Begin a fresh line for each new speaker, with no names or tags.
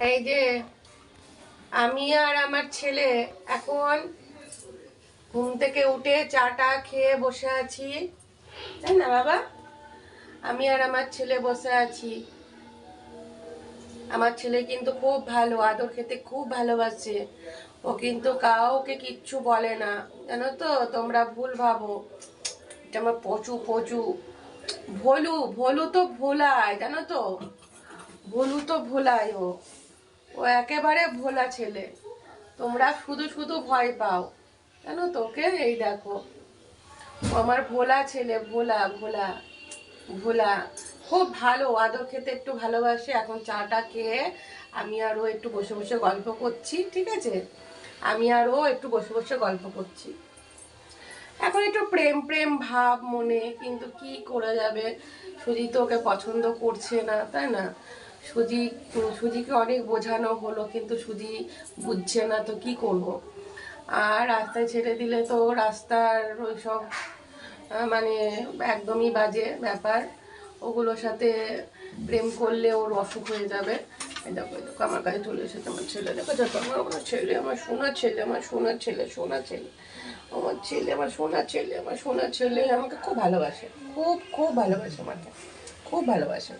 এই যে, আমি আর আমার ছেলে এখন ঘুম থেকে উঠে চাটা খেয়ে বসে আছি। তাই না, বাবা? আমি আর আমার ছেলে বসে আছি। আমার ছেলে কিন্তু খুব ভালো, আদর খেতে খুব ভালোবাসে। ও কিন্তু কাউকে কিচ্ছু বলে না, জানো তো? তোমরা ভুল ভাবো। এটা আমার পচু পচু। ভোলু ভোলু তো ভোলায়, জানো তো? ভোলু তো ভোলায় ও। ও একেবারে ভোলা ছেলে। তোমরা শুধু শুধু ভয় পাও। কেন তোকে এই দেখো। আমার ভোলা ছেলে, ভোলা ভোলা ভোলা। খুব ভালো, আদর খেতে একটু ভালোবাসে। এখন চাটা খেয়ে আমি আর ও একটু বসে বসে গল্প করছি, ঠিক আছে? আমি আর ও একটু বসে বসে গল্প করছি। এখন একটু প্রেম প্রেম ভাব মনে, কিন্তু কি করা যাবে? সুজি তো ওকে পছন্দ করছে না, তাই না? সুজি সুজিকে অনেক বোঝানো হলো কিন্তু সুজি বুঝছে না তো কি করব। আর রাস্তায় ছেড়ে দিলে তো রাস্তার ওইসব আহ, মানে একদমই বাজে ব্যাপার। ওগুলোর সাথে প্রেম করলে ওর অসুখ হয়ে যাবে। দেখো দেখো আমার কাছে চলে এসেছে আমার ছেলে। দেখো দেখো আমার আমার ছেলে আমার সোনার ছেলে আমার সোনার ছেলে সোনার ছেলে আমার ছেলে আমার সোনার ছেলে আমার সোনার ছেলে আমাকে খুব ভালোবাসে। খুব খুব ভালোবাসে আমাকে। খুব ভালোবাসে।